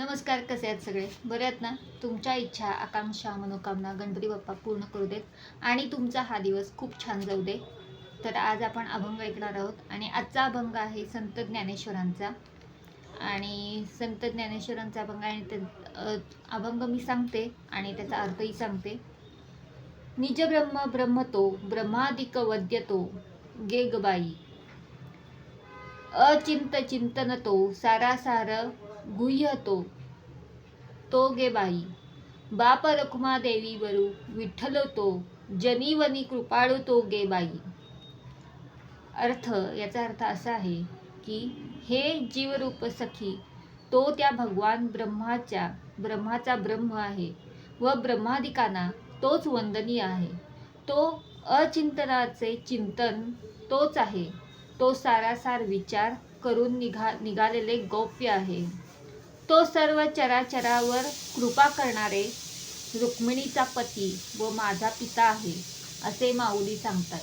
नमस्कार कसे आहेत सगळे? बरे आहेत ना? तुमच्या इच्छा आकांक्षा मनोकामना गणपती बाप्पा पूर्ण करू देत आणि तुमचा हा दिवस खूप छान जाऊ दे. तर आज आपण अभंग ऐकणार आहोत आणि आजचा अभंग आहे संत ज्ञानेश्वरांचा. आणि संत ज्ञानेश्वरांचा अभंग आहे त्या अभंग मी सांगते आणि त्याचा अर्थही सांगते. निज ब्रह्म ब्रह्मतो ब्रह्मादिक वद्यतो गेगबाई. अचिंत चिंतन तो सारासार गुह्य तो. तो गे बाई. बाप रखुमा देवी वरू विठ्ठल तो. जनीवनी कृपाळू तो गे बाई. अर्थ याचा अर्थ असा आहे की हे जीवरूप सखी तो त्या भगवान ब्रह्माच्या ब्रह्माचा ब्रह्म आहे व ब्रह्मादिकांना तोच वंदनीय आहे. तो अचिंतनाचे चिंतन तोच आहे. तो सारासार विचार करून निघा निघालेले गौप्य आहे. तो सर्व चराचरावर कृपा करणारे रुक्मिणीचा पती व माझा पिता आहे असे माऊली सांगतात.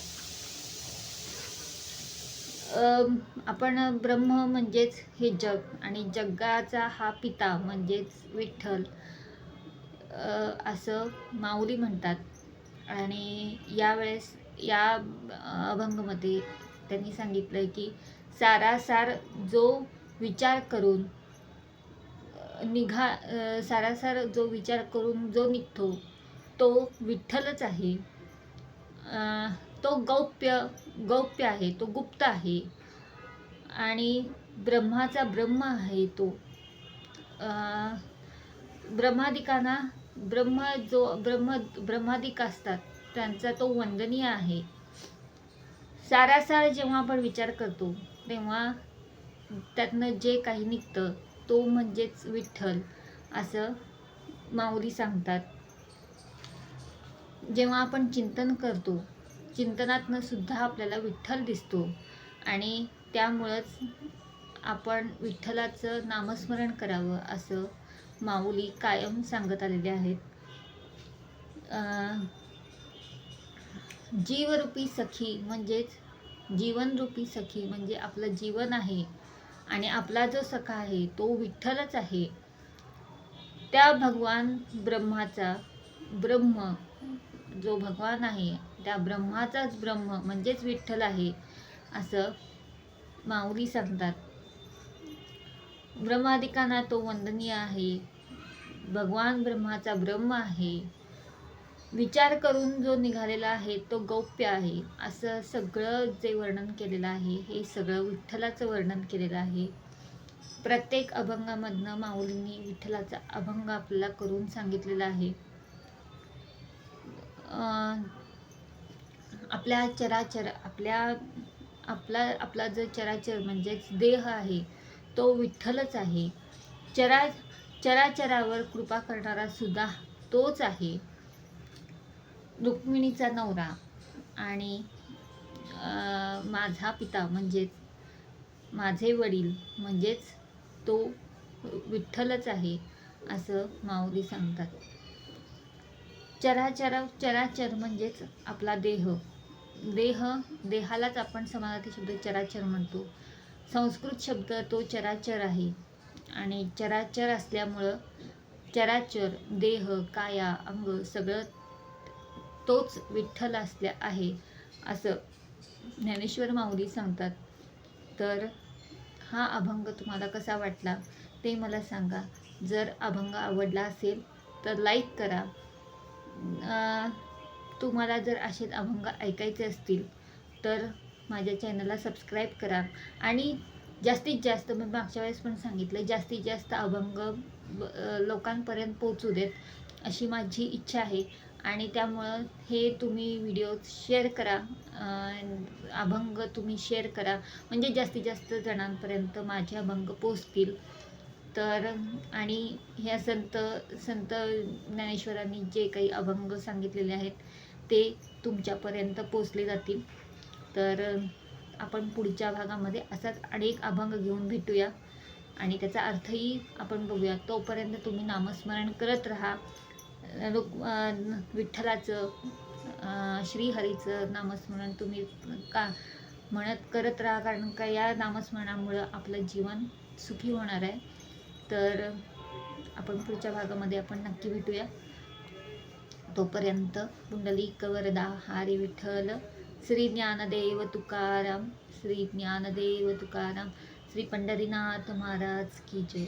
आपण ब्रह्म म्हणजेच हे जग आणि जगाचा हा पिता म्हणजेच विठ्ठल असं माऊली म्हणतात. आणि यावेळेस या अभंगमध्ये त्यांनी सांगितलं की सारासार जो विचार करून निघा सारासार जो विचार करून जो निघतो तो विठ्ठलच आहे. तो गौप्य गौप्य आहे तो गुप्त आहे. आणि ब्रह्माचा ब्रह्म आहे तो. ब्रह्मादिकांना ब्रह्म जो ब्रह्म ब्रह्मादिक असतात त्यांचा तो वंदनीय आहे. सारासार जेव्हा आपण विचार करतो तेव्हा त्यातनं जे काही निघतं तो म्हणजेच विठ्ठल असं माऊली सांगतात. जेव्हा आपण चिंतन करतो चिंतनातनं सुद्धा आपल्याला विठ्ठल दिसतो आणि त्यामुळंच आपण विठ्ठलाचं नामस्मरण करावं असं माऊली कायम सांगत आलेले आहेत. जीवरूपी सखी म्हणजेच जीवनरूपी सखी म्हणजे आपलं जीवन आहे आणि आपला जो सखा आहे तो विठ्ठलच आहे. त्या भगवान ब्रह्माचा ब्रह्म जो भगवान आहे त्या ब्रह्माचाच ब्रह्म म्हणजेच विठ्ठल आहे असं माऊली सांगतात. ब्रह्मादिकांना तो वंदनीय आहे. भगवान ब्रह्माचा ब्रह्म आहे. विचार करून जो निघालेला आहे तो गौप्य आहे. असं सगळं जे वर्णन केलेलं आहे हे सगळं विठ्ठलाचं वर्णन केलेलं आहे. प्रत्येक अभंगामधनं माऊलींनी विठ्ठलाचा अभंग आपल्याला करून सांगितलेला आहे. आपल्या चराचर आपल्या आपला आपला जो चराचर म्हणजेच देह आहे तो विठ्ठलच आहे. चरा चराचरावर कृपा करणारा सुद्धा तोच आहे. रुक्मिणीचा नवरा आणि माझा पिता म्हणजेच माझे वडील म्हणजेच तो विठ्ठलच आहे असं माऊली सांगतात. चराचर चराचर म्हणजेच आपला देह. देह देहालाच आपण समानार्थी शब्द चराचर म्हणतो. संस्कृत शब्द तो चराचर आहे आणि चराचर असल्यामुळं चराचर देह काया अंग सगळं तोच विठ्ठल असल्या आहे असं ज्ञानेश्वर माऊली सांगतात. तर हा अभंग तुम्हाला कसा वाटला ते मला सांगा. जर अभंग आवडला असेल तर लाईक करा. तुम्हाला जर असे अभंग ऐकायचे असतील तर माझ्या चॅनलला सबस्क्राईब करा. आणि जास्तीत जास्त मी मागच्या वेळेस पण सांगितलं जास्तीत जास्त अभंग लोकांपर्यंत पोचू देत अशी माझी इच्छा आहे. आणि त्यामुळं हे तुम्ही व्हिडिओ शेअर करा. अभंग तुम्ही शेअर करा. म्हणजे जास्तीत जास्त जणांपर्यंत माझे अभंग पोचतील तर आणि ह्या संत संत ज्ञानेश्वरांनी जे काही अभंग सांगितलेले आहेत ते तुमच्यापर्यंत पोचले जातील. तर आपण पुढच्या भागामध्ये असाच अनेक अभंग घेऊन भेटूया. आणि त्याचा अर्थही आपण बघूया. तोपर्यंत तुम्ही नामस्मरण करत राहा. रुक विठ्ठलाचं श्रीहरीचं नामस्मरण तुम्ही का म्हणत करत राहा? कारण का या नामस्मरणामुळं आपलं जीवन सुखी होणार आहे. तर आपण पुढच्या भागामध्ये आपण नक्की भेटूया. तोपर्यंत पुंडलिक वरदा हारी विठ्ठल श्री ज्ञानदेव तुकाराम श्री ज्ञानदेव तुकाराम श्री पंढरीनाथ महाराज की जय.